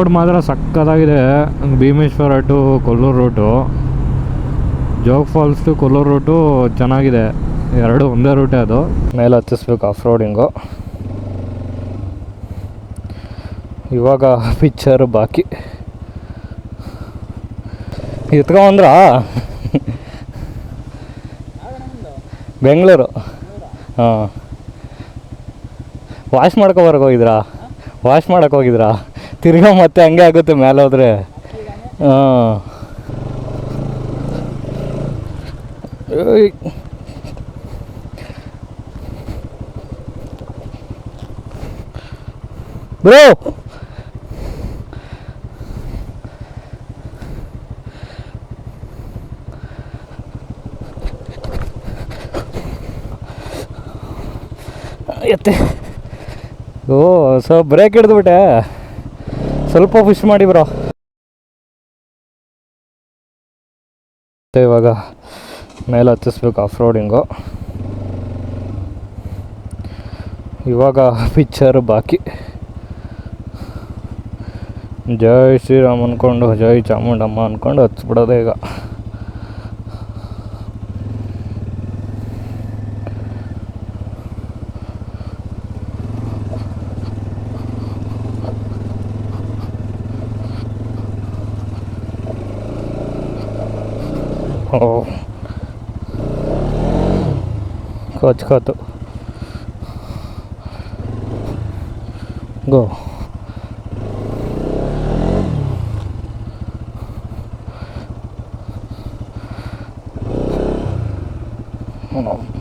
Road ಮಾತ್ರ ಸಕ್ಕತ್ತಾಗಿದೆ. Bhimeshwara to Kollur route Jog Falls to Kollur route ಚೆನ್ನಾಗಿದೆ. ಎರಡು ಒಂದೇ ರೂಟೇ ಅದು. ಮೇಲೆ ಹತ್ತಿಸ್ಬೇಕು ಆಫ್ ರೋಡಿಂಗು ಇವಾಗ ಪಿಕ್ಚರ್ ಬಾಕಿ. ಎತ್ಕೊಂಡ್ರ ಬೆಂಗಳೂರು. ಹಾಂ. ವಾಶ್ ಮಾಡ್ಕೊಬರಕ್ಕೆ ಹೋಗಿದ್ರಾ? ವಾಶ್ ಮಾಡಕ್ಕೆ ಹೋಗಿದ್ರಾ? ತಿರ್ಗಾ ಮತ್ತೆ ಹಂಗೆ ಆಗುತ್ತೆ ಮೇಲೆ ಹೋದ್ರೆ ಹಾಂ ಬ್ರೋ. ಎತ್ತೆ. ಓ ಸೊ ಬ್ರೇಕ್ ಹಿಡಿದ್ಬಿಟ್ಟೆ. ಸ್ವಲ್ಪ ಪುಷ್ ಮಾಡಿ ಬ್ರೋ ಇವಾಗ ಮೇಲೆ ಹತ್ತಿಸ್ಬೇಕು ಆಫ್ ರೋಡಿಂಗು ಇವಾಗ ಪಿಕ್ಚರ್ ಬಾಕಿ. ಜೈ ಶ್ರೀರಾಮ್ ಅಂದ್ಕೊಂಡು ಜೈ ಚಾಮುಂಡಮ್ಮ ಅಂದ್ಕೊಂಡು ಹಚ್ಬಿಡೋದೆ ಈಗ. カート。カー。トゴー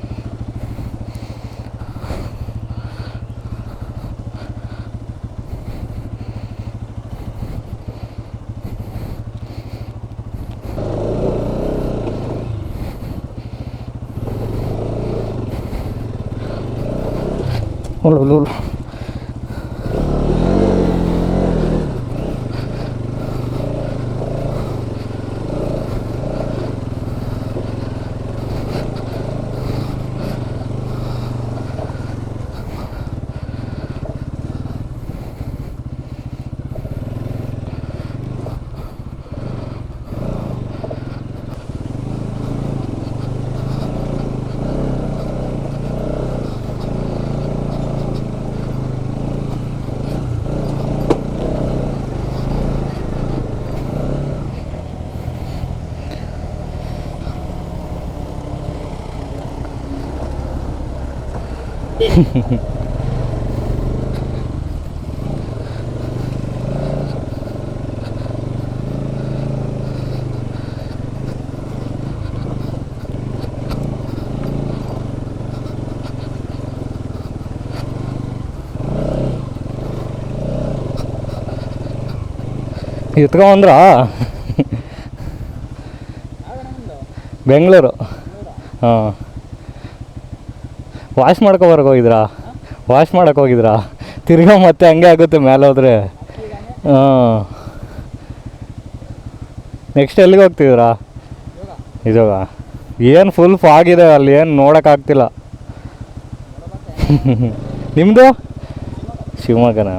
olur olur. ಎತ್ಕೊಂಬಂದ್ರ ಬೆಂಗಳೂರು? ಹಾಂ. ವಾಶ್ ಮಾಡ್ಕೊಬರಕ್ಕೆ ಹೋಗಿದ್ರಾ? ವಾಶ್ ಮಾಡಕ್ಕೆ ಹೋಗಿದ್ರಾ? ತಿರ್ಗಾ ಮತ್ತೆ ಹಂಗೆ ಆಗುತ್ತೆ ಮೇಲೆ ಹೋದ್ರೆ ಹಾಂ. ನೆಕ್ಸ್ಟ್ ಎಲ್ಲಿಗೆ ಹೋಗ್ತಿದ್ದೀರಾ? ಇದಾಗ ಏನು ಫುಲ್ ಫಾಗಿದೆ ಅಲ್ಲಿ ಏನು ನೋಡೋಕ್ಕಾಗ್ತಿಲ್ಲ ನಿಮ್ಮದು ಶಿವಮೊಗ್ಗನಾ?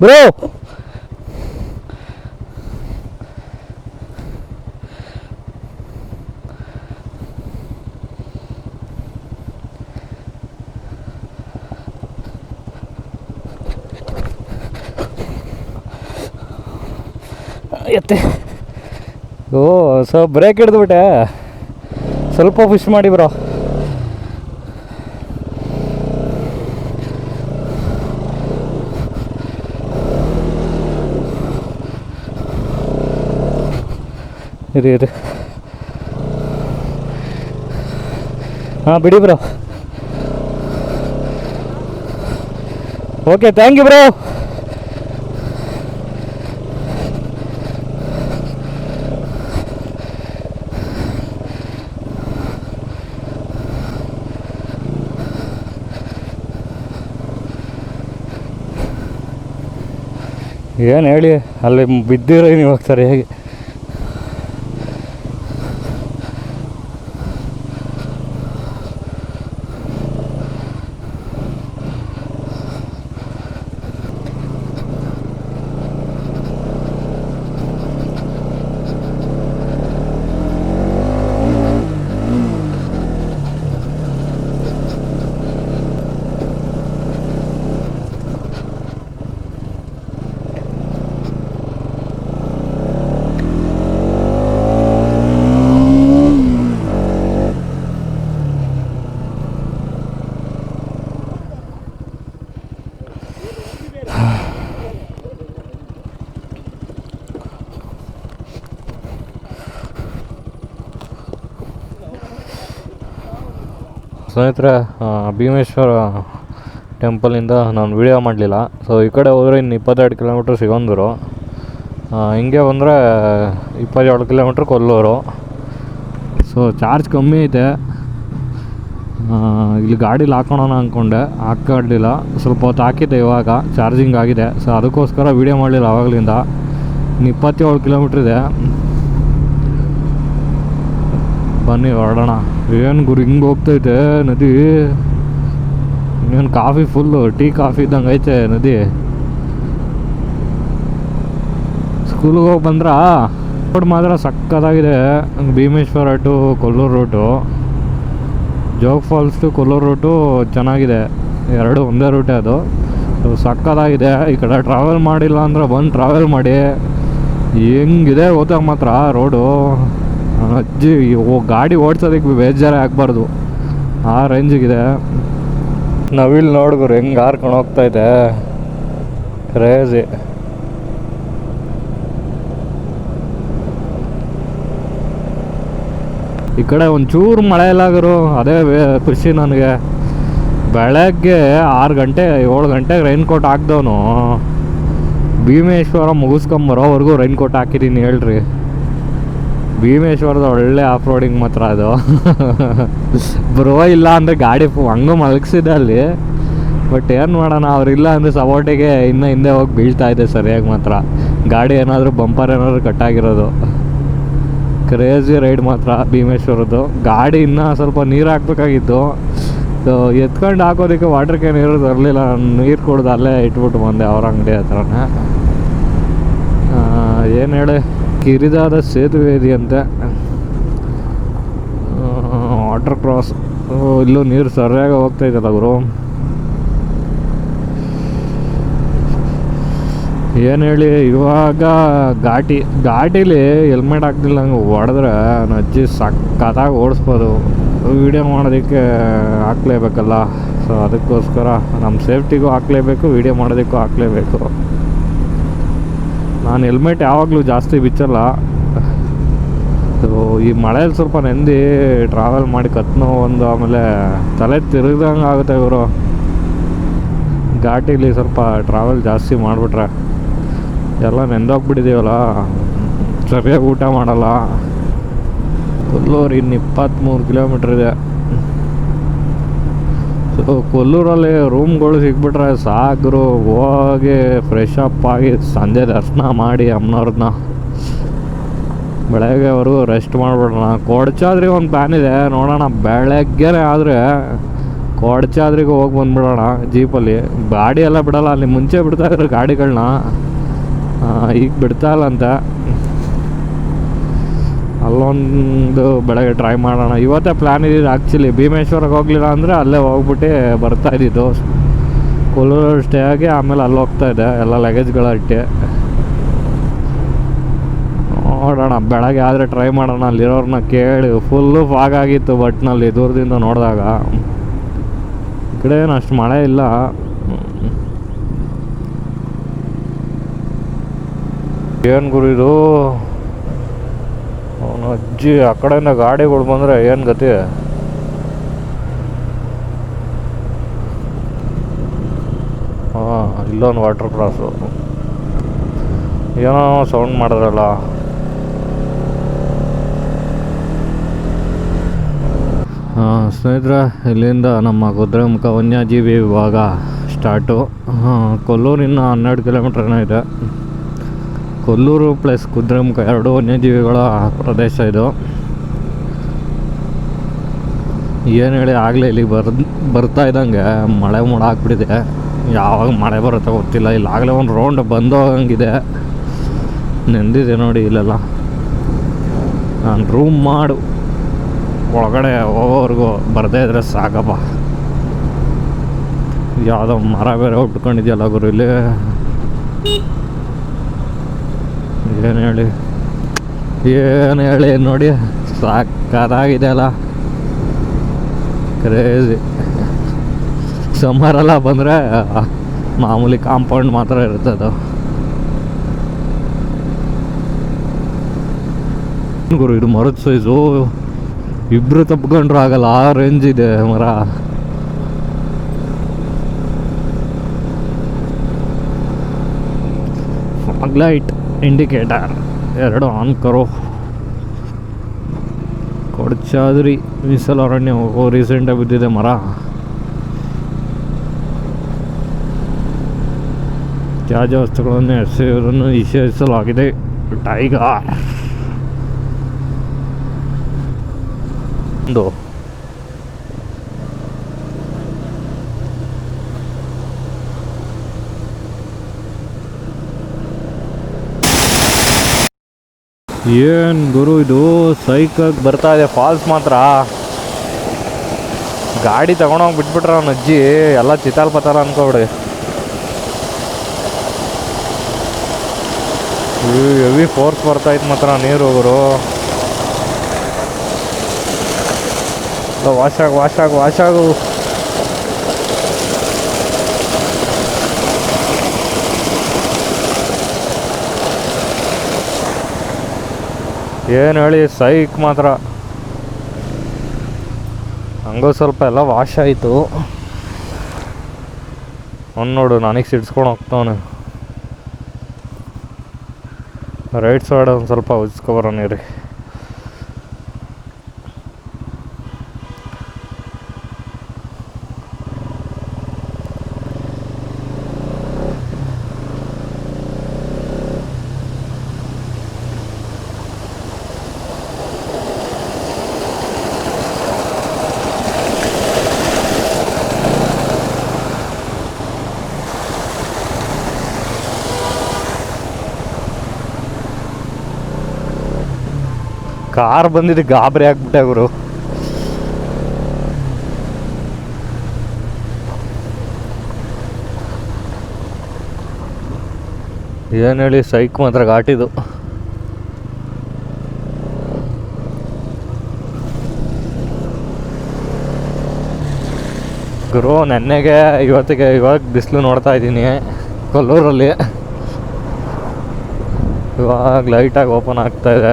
ಬ್ರೋ. ಎತ್ತೆ. ಓ ಸೊ ಬ್ರೇಕ್ ಹಿಡಿದ್ಬಿಟ್ಟೆ. ಸ್ವಲ್ಪ ಪುಷ್ ಮಾಡಿ ಬ್ರೋ. ಇರಿ ಇರಿ ಹಾಂ, ಬಿಡಿ bro. Okay thank you bro. ಏನು ಹೇಳಿ, ಅಲ್ಲಿ ಬಿದ್ದಿರೋ ನೀವು ಹೋಗ್ತಾರೆ ಹೇಗೆ ಸ್ನೇಹಿತರೆ ಭೀಮೇಶ್ವರ ಟೆಂಪಲಿಂದ ನಾನು ವೀಡಿಯೋ ಮಾಡಲಿಲ್ಲ. ಸೊ ಈ ಕಡೆ ಹೋದರೆ ಇನ್ನು ಇಪ್ಪತ್ತೆರಡು ಕಿಲೋಮೀಟ್ರ್ ಸಿಗೊಂದರು. ಹಿಂಗೆ ಬಂದರೆ ಇಪ್ಪತ್ತೇಳು ಕಿಲೋಮೀಟ್ರ್ ಕೊಲ್ಲೂರು. ಸೊ ಚಾರ್ಜ್ ಕಮ್ಮಿ ಐತೆ. ಇಲ್ಲಿ ಗಾಡೀಲಿ ಹಾಕೋಣ ಅಂದ್ಕೊಂಡೆ ಹಾಕಾಡಲಿಲ್ಲ ಸ್ವಲ್ಪ ಹೊತ್ತು ಹಾಕಿದ್ದೆ ಇವಾಗ. ಚಾರ್ಜಿಂಗ್ ಆಗಿದೆ. ಸೊ ಅದಕ್ಕೋಸ್ಕರ ವೀಡಿಯೋ ಮಾಡಲಿಲ್ಲ ಆವಾಗಲಿಂದ ಇನ್ನು ಇಪ್ಪತ್ತೇಳು ಕಿಲೋಮೀಟ್ರ್ ಇದೆ. ಬನ್ನಿ ಹೊರಡೋಣ. ಏನು ಗುರು, ಹಿಂಗೆ ಹೋಗ್ತೈತೆ ನದಿ? ಇನ್ನೇನು ಕಾಫಿ ಫುಲ್ಲು ಟೀ ಕಾಫಿ ಇದ್ದಂಗೆ ಐತೆ ನದಿ? ಸ್ಕೂಲಿಗೆ ಹೋಗಿ ಬಂದ್ರಾ? ರೋಡ್ ಮಾತ್ರ ಸಕ್ಕತ್ತಾಗಿದೆ. Bhimeshwara to Kollur route Jog falls to Kollur route ಚೆನ್ನಾಗಿದೆ. ಎರಡು ಒಂದೇ ರೂಟೇ ಅದು. ಸಕ್ಕತ್ತಾಗಿದೆ. ಈ ಕಡೆ ಟ್ರಾವೆಲ್ ಮಾಡಿಲ್ಲ ಅಂದ್ರೆ ಬಂದು ಟ್ರಾವೆಲ್ ಮಾಡಿ. ಹೆಂಗಿದೆ ಹೋದಾಗ ಮಾತ್ರ ರೋಡು ಅಜ್ಜಿ ಓ ಗಾಡಿ ಓಡ್ಸೋದಕ್ಕೆ ಬೇಜಾರೇ ಆಗಬಾರ್ದು. ಆ ರೇಂಜಿಗಿದೆ. ನವಿಲ್ ನೋಡಿದ್ರು ಹೆಂಗೆ ಹಾರ್ಕೊಂಡು ಹೋಗ್ತೈತೆ ಕ್ರೇಜಿ ಈ ಕಡೆ ಒಂಚೂರು ಮಳೆ ಇಲ್ಲಾಗರು ಅದೇ ಖುಷಿ ನನಗೆ. ಬೆಳಗ್ಗೆ ಆರು ಗಂಟೆ ಏಳು ಗಂಟೆಗೆ ರೈನ್ ಕೋಟ್ ಹಾಕ್ದವನು. ಭೀಮೇಶ್ವರ ಮುಗಿಸ್ಕೊಂಬರೋವರೆಗೂ ರೈನ್ ಕೋಟ್ ಹಾಕಿದ್ದೀನಿ ಹೇಳ್ರಿ. ಭೀಮೇಶ್ವರದ ಒಳ್ಳೆ ಆಫ್ ರೋಡಿಂಗ್ ಮಾತ್ರ ಅದು. ಬ್ರೋ ಇಲ್ಲ ಅಂದರೆ ಗಾಡಿ ಹಂಗು ಮಲಗಿಸಿದೆ ಅಲ್ಲಿ. ಬಟ್ ಏನು ಮಾಡೋಣ ಅವರಿಲ್ಲ ಅಂದರೆ ಸಪೋರ್ಟಿಗೆ ಇನ್ನು ಹಿಂದೆ ಹೋಗಿ ಬೀಳ್ತಾ ಇದೆ ಸರಿಯಾಗಿ ಮಾತ್ರ. ಗಾಡಿ ಏನಾದರೂ ಬಂಪರ್ ಏನಾದರೂ ಕಟ್ಟಾಗಿರೋದು ಕ್ರೇಜಿ ರೈಡ್ ಮಾತ್ರ ಭೀಮೇಶ್ವರದ್ದು. ಗಾಡಿ ಇನ್ನೂ ಸ್ವಲ್ಪ ನೀರು ಹಾಕ್ಬೇಕಾಗಿತ್ತು. ಎತ್ಕೊಂಡು ಹಾಕೋದಕ್ಕೆ ವಾಟರ್ ಕ್ಯಾನ್ ಇರೋದು ನಾನು ನೀರು ಕುಡ್ದು ಅಲ್ಲೇ ಇಟ್ಬಿಟ್ಟು ಬಂದೆ ಅವ್ರ ಅಂಗಡಿ ಹತ್ರನೇ. ಏನು ಹೇಳಿ? ಕಿರಿದಾದ ಸೇತುವೆ ಇದೆಯಂತೆ. ವಾಟರ್ ಕ್ರಾಸ್ ಇಲ್ಲೂ ನೀರು ಸರಿಯಾಗಿ ಹೋಗ್ತಾ ಹೋಗ್ತೈತಲ್ಲ ಗುರು. ಏನು ಹೇಳಿ, ಇವಾಗ ಘಾಟಿ, ಘಾಟಿಲಿ ಹೆಲ್ಮೆಟ್ ಹಾಕ್ತಿಲ್ಲ ಹಂಗೆ ಹೊಡೆದ್ರೆ ಅಜ್ಜಿ ಸಕ್ಕತ್ತಾಗಿ ಓಡಿಸ್ಬೋದು. ವೀಡಿಯೋ ಮಾಡೋದಕ್ಕೆ ಹಾಕ್ಲೇಬೇಕಲ್ಲ. ಸೊ ಅದಕ್ಕೋಸ್ಕರ ನಮ್ಮ ಸೇಫ್ಟಿಗೂ ಹಾಕ್ಲೇಬೇಕು, ವೀಡಿಯೋ ಮಾಡೋದಕ್ಕೂ ಹಾಕ್ಲೇಬೇಕು. ನಾನು ಹೆಲ್ಮೆಟ್ ಯಾವಾಗಲೂ ಜಾಸ್ತಿ ಬಿಚ್ಚಲ್ಲ. ಈ ಮಳೆಯಲ್ಲಿ ಸ್ವಲ್ಪ ನೆಂದಿ ಟ್ರಾವೆಲ್ ಮಾಡಿ ಕತ್ನೋ ಒಂದು ಆಮೇಲೆ ತಲೆ ತಿರುಗ್ದಂಗೆ ಆಗುತ್ತೆ ಇವರು ಘಾಟಿಲಿ ಸ್ವಲ್ಪ ಟ್ರಾವೆಲ್ ಜಾಸ್ತಿ ಮಾಡಿಬಿಟ್ರೆ. ಎಲ್ಲ ನೆಂದೋಗ್ಬಿಟ್ಟಿದ್ದೀವಲ್ಲ ಸರಿಯಾಗಿ ಊಟ ಮಾಡಲ್ಲ. ಕೊಲ್ಲೂರು ಇನ್ನು ಇಪ್ಪತ್ತ್ಮೂರು ಕಿಲೋಮೀಟ್ರ್ ಇದೆ. ಸೊ ಕೊಲ್ಲೂರಲ್ಲಿ ರೂಮ್ಗಳು ಸಿಕ್ಬಿಟ್ರೆ ಸಾಕ್ರು. ಹೋಗಿ ಫ್ರೆಶ್ ಅಪ್ ಆಗಿ ಸಂಜೆ ದರ್ಶನ ಮಾಡಿ ಅಮ್ಮನವ್ರನ್ನ. ಬೆಳಗ್ಗೆವರೆಗೂ ರೆಸ್ಟ್ ಮಾಡಿಬಿಡೋಣ. ಕೊಡಚಾದ್ರಿಗೆ ಒಂದು ಪ್ಲ್ಯಾನ್ ಇದೆ. ನೋಡೋಣ, ಬೆಳಗ್ಗೆನೇ ಆದರೆ ಕೊಡಚಾದ್ರಿಗೆ ಹೋಗಿ ಬಂದುಬಿಡೋಣ ಜೀಪಲ್ಲಿ. ಗಾಡಿ ಎಲ್ಲ ಬಿಡಲ್ಲ, ಅಲ್ಲಿ ಮುಂಚೆ ಬಿಡ್ತಾ ಇದ್ರು ಗಾಡಿಗಳನ್ನ ಈಗ ಬಿಡ್ತಾ ಇಲ್ಲ ಅಂತ. ಅಲ್ಲೊಂದು ಬೆಳಗ್ಗೆ ಟ್ರೈ ಮಾಡೋಣ. ಇವತ್ತೇ ಪ್ಲ್ಯಾನ್ ಇದ್ದಿದ್ದು ಆ್ಯಕ್ಚುಲಿ ಭೀಮೇಶ್ವರಕ್ಕೆ ಹೋಗಲಿಲ್ಲ ಅಂದರೆ ಅಲ್ಲೇ ಹೋಗ್ಬಿಟ್ಟು ಬರ್ತಾ ಇದ್ದಿದ್ದು. ಕೊಲ್ಲೂರು ಸ್ಟೇ ಆಗಿ ಆಮೇಲೆ ಅಲ್ಲಿ ಹೋಗ್ತಾ ಇದೆ ಎಲ್ಲ ಲಗೇಜ್ಗಳ ಇಟ್ಟು. ನೋಡೋಣ, ಬೆಳಗ್ಗೆ ಆದರೆ ಟ್ರೈ ಮಾಡೋಣ. ಅಲ್ಲಿರೋರನ್ನ ಕೇಳಿ ಫುಲ್ಲು ಫಾಗ್ ಆಗಿತ್ತು ಬಟ್ನಲ್ಲಿ ದೂರದಿಂದ ನೋಡಿದಾಗ. ಈ ಕಡೆ ಏನು ಅಷ್ಟು ಮಳೆ ಇಲ್ಲ. ಏನು ಗುರು ಇದು? ಅವನು ಅಜ್ಜಿ, ಆ ಕಡೆಯಿಂದ ಗಾಡಿಗಳು ಬಂದರೆ ಏನು ಗತಿ? ಹಾಂ, ಇಲ್ಲೊಂದು ವಾಟರ್ ಕ್ರಾಸು ಏನೋ ಸೌಂಡ್ ಮಾಡಿದ್ರಲ್ಲ. ಸ್ನೇಹಿತರೆ, ಇಲ್ಲಿಂದ ನಮ್ಮ ಕುದುರೆಮುಖ ವನ್ಯಜೀವಿ ವಿಭಾಗ ಸ್ಟಾರ್ಟು ಕೊಲ್ಲೂರಿನ ಹನ್ನೆರಡು ಕಿಲೋಮೀಟ್ರ್ ಏನೋ ಇದೆ. ಕೊಲ್ಲೂರು ಪ್ಲಸ್ ಕುದ್ರಮ್ ಎರಡು ವನ್ಯಜೀವಿಗಳ ಪ್ರದೇಶ ಇದು. ಏನು ಹೇಳಿ ಆಗಲೇ ಇಲ್ಲಿಗೆ ಬರ್, ಬರ್ತಾ ಇದ್ದಂಗೆ, ಮಳೆ ಮೋಡ ಹಾಕ್ಬಿಟ್ಟಿದೆ ಯಾವಾಗ ಮಳೆ ಬರುತ್ತೋ ಗೊತ್ತಿಲ್ಲ, ಇಲ್ಲಿ ಆಗಲೇ ಒಂದು ರೌಂಡ್ ಬಂದೋಗಂಗಿದೆ ನೆಂದಿದೆ ನೋಡಿ ಇಲ್ಲೆಲ್ಲ. ನಾನು ರೂಮ್ ಮಾಡು. ಒಳಗಡೆ ಹೋಗೋವರೆಗೂ ಬರದೇ ಇದ್ರೆ ಸಾಕಪ್ಪ. ಯಾವುದೋ ಮರ ಬೇರೆ ಉಟ್ಕೊಂಡಿದ್ಯಲ್ಲ ಗುರು ಇಲ್ಲಿ. ಏನು ಹೇಳಿ? ಏನು ಹೇಳಿ ನೋಡಿ ಸಾಕಾಗಿದೆ ಅಲ್ಲ ಕ್ರೇಜಿ ಸಮ್ಮರೆಲ್ಲ ಬಂದರೆ, ಮಾಮೂಲಿ ಕಾಂಪೌಂಡ್ ಮಾತ್ರ ಇರುತ್ತೆ ಅದು. ಗುರು, ಇದು ಮರದ ಸೈಜು ಇಬ್ರು ತಪ್ಕೊಂಡ್ರು ಆಗಲ್ಲ, ಆ ರೇಂಜ್ ಇದೆ ಮರ. ಲೈಟ್ ಇಂಡಿಕೇಟರ್ ಎರಡು ಆನ್ ಕರೋ. ಕೊಡ್ಚಾದ್ರಿ ಮೀಸಲು ಅರಣ್ಯ ಓ ರೀಸೆಂಟಾಗಿ ಬಿದ್ದಿದೆ ಮರ. ತ್ಯಾಜ್ಯ ವಸ್ತುಗಳನ್ನು ಎಸೆಯುವುದನ್ನು ನಿಷೇಧಿಸಲಾಗಿದೆ. ಟೈಗರ್. ಒಂದು ಏನು ಗುರು, ಇದು ಸೈಕಾಗಿ ಬರ್ತಾ ಇದೆ ಫಾಲ್ಸ್ ಮಾತ್ರ. ಗಾಡಿ ತಗೊಂಡೋಗಿ ಬಿಟ್ಬಿಟ್ರೆ ಅವ್ನ ಅಜ್ಜಿ. ಎಲ್ಲ ಚಿತಾಲ್ ಪತಾಲ ಅನ್ಕೋಬಿಡಿ ಹೆವಿ ಫೋರ್ಸ್ ಬರ್ತಾ ಇತ್ತು ಮಾತ್ರ ನೀರು, ಗುರು. ವಾಶ್ ಆಗು ವಾಶ್ ವಾಶ್ ಆಗು. ಏನು ಹೇಳಿ, ಸೈಕ್ ಮಾತ್ರ. ಹಂಗೂ ಸ್ವಲ್ಪ ಎಲ್ಲ ವಾಶ್ ಆಯಿತು. ಅವ್ನು ನೋಡು, ನನಗೆ ಸಿಡ್ಸ್ಕೊಂಡು ಹೋಗ್ತವನು. ರೈಟ್ ಸೈಡ್ ಒಂದು ಸ್ವಲ್ಪ ಉಜ್ಕೊಬರೋಣ ರೀ ಕಾರ್ ಬಂದಿದ್ದು ಗಾಬರಿ ಆಗ್ಬಿಟ್ಟೆ ಗುರು. ಏನು ಹೇಳಿ, ಸೈಕ್ ಮಾತ್ರ ಘಾಟಿದು. ಗುರು, ನೆನ್ನೆಗೆ, ಇವತ್ತಿಗೆ ಇವಾಗ ಬಿಸಿಲು ನೋಡ್ತಾ ಇದ್ದೀನಿ, ಕೊಲ್ಲೂರಲ್ಲಿ. ಇವಾಗ ಲೈಟಾಗಿ ಓಪನ್ ಆಗ್ತಾ ಇದೆ.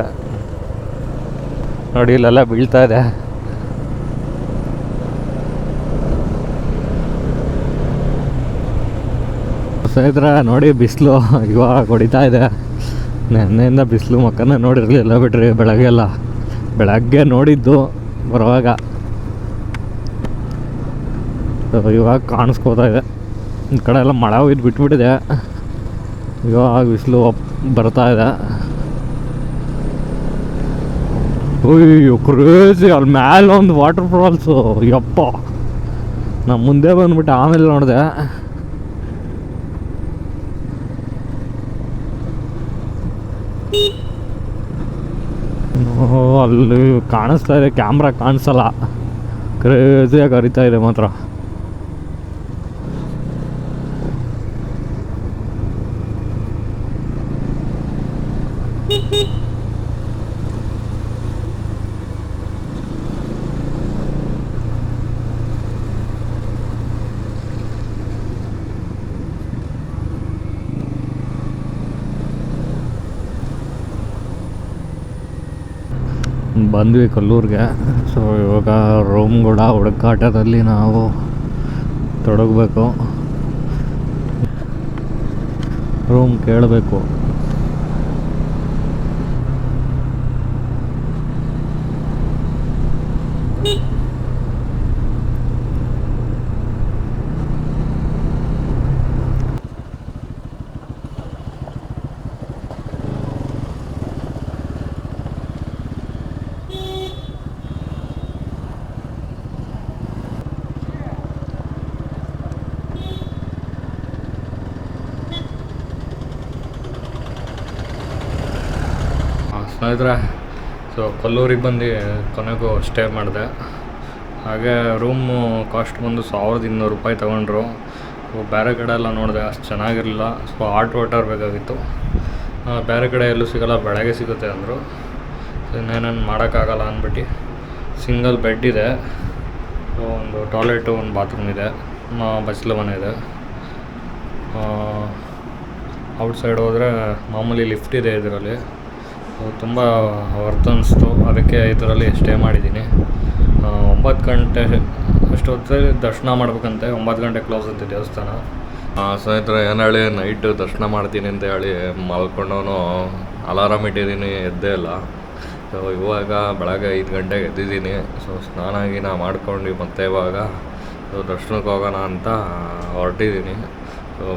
ನೋಡಿ, ಇಲ್ಲೆಲ್ಲ ಬೀಳ್ತಾ ಇದೆ. ಸ್ನೇಹಿತರ, ನೋಡಿ, ಬಿಸಿಲು ಇವಾಗ ಹೊಡಿತಾ ಇದೆ. ನೆನ್ನೆಯಿಂದ ಬಿಸಿಲು ಮಕ್ಕನ ನೋಡಿರಲಿಲ್ಲ ಬಿಡ್ರಿ, ಬೆಳಗ್ಗೆಲ್ಲ. ಬೆಳಗ್ಗೆ ನೋಡಿದ್ದು ಬರುವಾಗ. ಇವಾಗ ಕಾಣಿಸ್ಕೋತಾ ಇದೆ. ಈ ಕಡೆ ಎಲ್ಲ ಮಳೆ ಹೋಯ್ದು ಬಿಟ್ಬಿಟ್ಟಿದೆ. ಇವಾಗ ಬಿಸಿಲು ಬರ್ತಾ ಇದೆ. ಅಯ್ಯೋ ಕ್ರೇಜಿ ಅಲ್ಲಿ ಮ್ಯಾಲ ಒಂದು ವಾಟರ್ ಫಾಲ್ಸು ಯಪ್ಪ. ನಾ ಮುಂದೆ ಬಂದ್ಬಿಟ್ಟು, ಆಮೇಲೆ ನೋಡಿದೆ. ಅಲ್ಲಿ ಕಾಣಿಸ್ತಾ ಇದೆ ಕ್ಯಾಮ್ರಾ ಕಾಣಿಸಲ್ಲ. ಕ್ರೇಜಿಯಾಗಿ ಹರಿತಾ ಇದೆ ಮಾತ್ರ. ಬಂದ್ವಿ ಕಲ್ಲೂರಿಗೆ. ಸೊ ಇವಾಗ ರೋಮ್ಗೂಡ ಹುಡುಕಾಟದಲ್ಲಿ ನಾವು ತೊಡಗಬೇಕು. ರೂಮ್ ಕೇಳಬೇಕು. ಸ್ನೇಹಿತರೆ ಸೊ ಕೊಲ್ಲೂರಿಗೆ ಬಂದು ಕೊನೆಗೂ ಸ್ಟೇ ಮಾಡಿದೆ. ಹಾಗೆ ರೂಮು ಕಾಸ್ಟ್ ಬಂದು ಸಾವಿರದ ಇನ್ನೂರು ರೂಪಾಯಿ ತೊಗೊಂಡ್ರು. ಬೇರೆ ಕಡೆ ಎಲ್ಲ ನೋಡಿದೆ, ಅಷ್ಟು ಚೆನ್ನಾಗಿರಲಿಲ್ಲ. ಸೊ ಹಾಟ್ ವಾಟರ್ ಬೇಕಾಗಿತ್ತು. ಬೇರೆ ಕಡೆ ಎಲ್ಲೂ ಸಿಗೋಲ್ಲ, ಬೆಳಗ್ಗೆ ಸಿಗುತ್ತೆ ಅಂದರು. ಸೊ ಇನ್ನೇನೇನು ಮಾಡೋಕ್ಕಾಗಲ್ಲ ಅಂದ್ಬಿಟ್ಟು ಸಿಂಗಲ್ ಬೆಡ್ ಇದೆ. ಒಂದು ಟಾಯ್ಲೆಟು ಒಂದು ಬಾತ್ರೂಮ್ ಇದೆ. ಬಸ್ಲ ಮನೆ ಇದೆ. ಔಟ್ಸೈಡ್ ಹೋದರೆ ಮಾಮೂಲಿ ಲಿಫ್ಟ್ ಇದೆ ಇದರಲ್ಲಿ. ತುಂಬ ವರ್ತ್ ಅನಿಸ್ತು ಅದಕ್ಕೆ ಇದರಲ್ಲಿ ಸ್ಟೇ ಮಾಡಿದ್ದೀನಿ. ಒಂಬತ್ತು ಗಂಟೆ ಅಷ್ಟೊತ್ತಲ್ಲಿ ದರ್ಶನ ಮಾಡ್ಬೇಕಂತೆ. ಒಂಬತ್ತು ಗಂಟೆ ಕ್ಲೋಸ್ ಅಂತ ದೇವಸ್ಥಾನ. ಸ್ನೇಹಿತರೆ ಏನು ಹೇಳಿ ನೈಟ್ ದರ್ಶನ ಮಾಡ್ತೀನಿ ಅಂತ ಹೇಳಿ ಮಲ್ಕೊಂಡವನು ಅಲಾರಾಮ್ ಇಟ್ಟಿದ್ದೀನಿ, ಎದ್ದೇ ಇಲ್ಲ. ಸೊ ಇವಾಗ ಬೆಳಗ್ಗೆ ಐದು ಗಂಟೆಗೆ ಎದ್ದಿದ್ದೀನಿ. ಸೊ ಸ್ನಾನ ಗೀನ ಮಾಡ್ಕೊಂಡು ಮತ್ತೆ ಇವಾಗ ಸೊ ದರ್ಶನಕ್ಕೆ ಹೋಗೋಣ ಅಂತ ಹೊರಟಿದ್ದೀನಿ.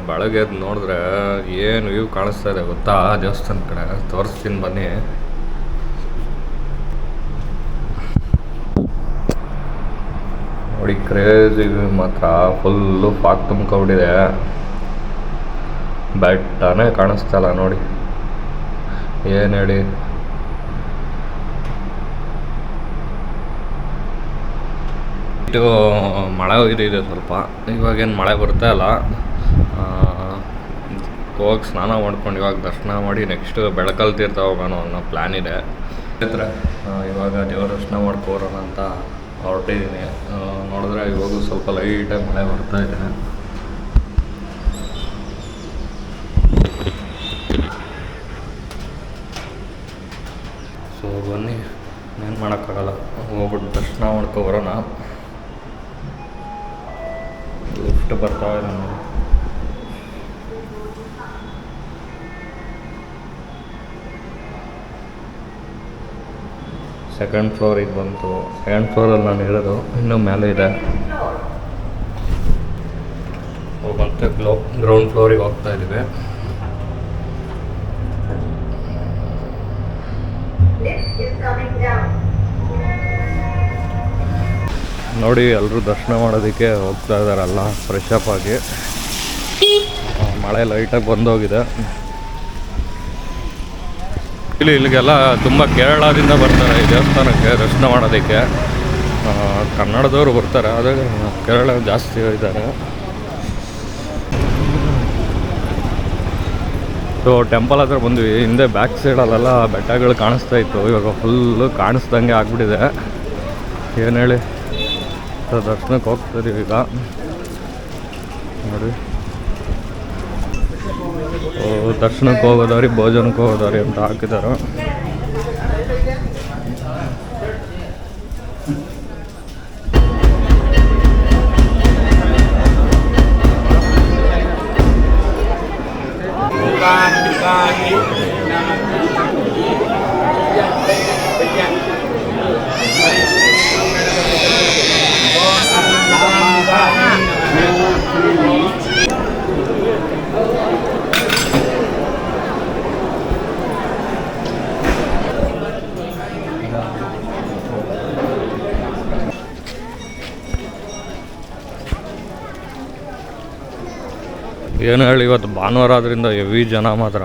ಬೆಳಗ್ಗೆ ಎದ್ದು ನೋಡಿದ್ರೆ ಏನು ವ್ಯೂ ಕಾಣಿಸ್ತಾ ಇದೆ ಗೊತ್ತಾ? ದೇವಸ್ಥಾನ ಕಡೆ. ತೋರಿಸ್ತೀನಿ ಬನ್ನಿ. ನೋಡಿ ಕ್ರೇಜಿ ಮಾತ್ರ. ಫುಲ್ಲು ಪಾಕ್ ತುಂಬ್ಕೊಂಡಿದೆ ಬೆಟ್ಟನೇ ಕಾಣಿಸ್ತಲ್ಲ ನೋಡಿ. ಏನು ಹೇಳಿ? ಇದು ಮಳೆ ಇದೆ ಸ್ವಲ್ಪ. ಇವಾಗೇನು ಮಳೆ ಬರ್ತಾ ಇಲ್ಲ. ಹೋಗಿ ಸ್ನಾನ ಮಾಡ್ಕೊಂಡು ಇವಾಗ ದರ್ಶನ ಮಾಡಿ ನೆಕ್ಸ್ಟ್ ಬೆಳಕಲ್ ತೀರ್ಥ ಹೋಗೋಣ ಅನ್ನೋ ಪ್ಲ್ಯಾನ್ ಇದೆ. ಹತ್ರ ಇವಾಗ ದೇವರ ದರ್ಶನ ಮಾಡ್ಕೋರೋಣ ಅಂತ ಹೊರಟಿದ್ದೀನಿ. ನೋಡಿದ್ರೆ ಇವಾಗ ಸ್ವಲ್ಪ ಲೈಟಾಗಿ ಮಳೆ ಬರ್ತಾ ಇದೆ. ಸೊ ಬನ್ನಿ. ಏನು ಮಾಡೋಕ್ಕಾಗಲ್ಲ. ಹೋಗ್ಬಿಟ್ಟು ದರ್ಶನ ಮಾಡ್ಕೊ ಬರೋಣ. ಲಿಫ್ಟ್ ಬರ್ತಾ ಇದೆ ನೋಡಿ. ಸೆಕೆಂಡ್ ಫ್ಲೋರಿಗೆ ಬಂತು. ಸೆಕೆಂಡ್ ಫ್ಲೋರಲ್ಲಿ ನಾನು ಇರೋದು ಇನ್ನೂ ಮೇಲೆ ಇದೆ. ಮತ್ತೆ ಗ್ಲೋ ಗ್ರೌಂಡ್ ಫ್ಲೋರಿಗೆ ಹೋಗ್ತಾ ಇದ್ದೀವಿ. ನೋಡಿ ಎಲ್ಲರೂ ದರ್ಶನ ಮಾಡೋದಕ್ಕೆ ಹೋಗ್ತಾ ಇದ್ದಾರಲ್ಲ ಫ್ರೆಶ್ ಅಪ್ ಆಗಿ. ಮಳೆ ಲೈಟಾಗಿ ಬಂದೋಗಿದೆ. ಇಲ್ಲಿ ಇಲ್ಲಿಗೆಲ್ಲ ತುಂಬ ಕೇರಳದಿಂದ ಬರ್ತಾರೆ. ಈ ದೇವಸ್ಥಾನಕ್ಕೆ ದರ್ಶನ ಮಾಡೋದಕ್ಕೆ. ಕನ್ನಡದವರು ಬರ್ತಾರೆ, ಆದರೆ ಕೇರಳ ಜಾಸ್ತಿ ಇದ್ದಾರೆ. ಸೊ ಟೆಂಪಲ್ ಹತ್ರ ಬಂದ್ವಿ. ಹಿಂದೆ ಬ್ಯಾಕ್ ಸೈಡಲ್ಲೆಲ್ಲ ಬೆಟ್ಟಗಳು ಕಾಣಿಸ್ತಾ ಇತ್ತು. ಇವಾಗ ಫುಲ್ಲು ಕಾಣಿಸ್ದಂಗೆ ಆಗ್ಬಿಟ್ಟಿದೆ. ಏನು ಹೇಳಿ? ದರ್ಶನಕ್ಕೆ ಹೋಗ್ತಿದ್ದೀವಿ ಈಗ. ನೋಡಿ. ದರ್ಶನಕ್ಕೆ ಹೋಗೋದಾರಿ ಭೋಜನಕ್ಕೆ ಹೋಗೋದಾರಿ ಅಂತ ಹಾಕಿದ್ದಾರೆ. ಏನು ಹೇಳಿ ಇವತ್ತು ಭಾನುವಾರ ಆದ್ದರಿಂದ ಹೆವಿ ಜನ ಮಾತ್ರ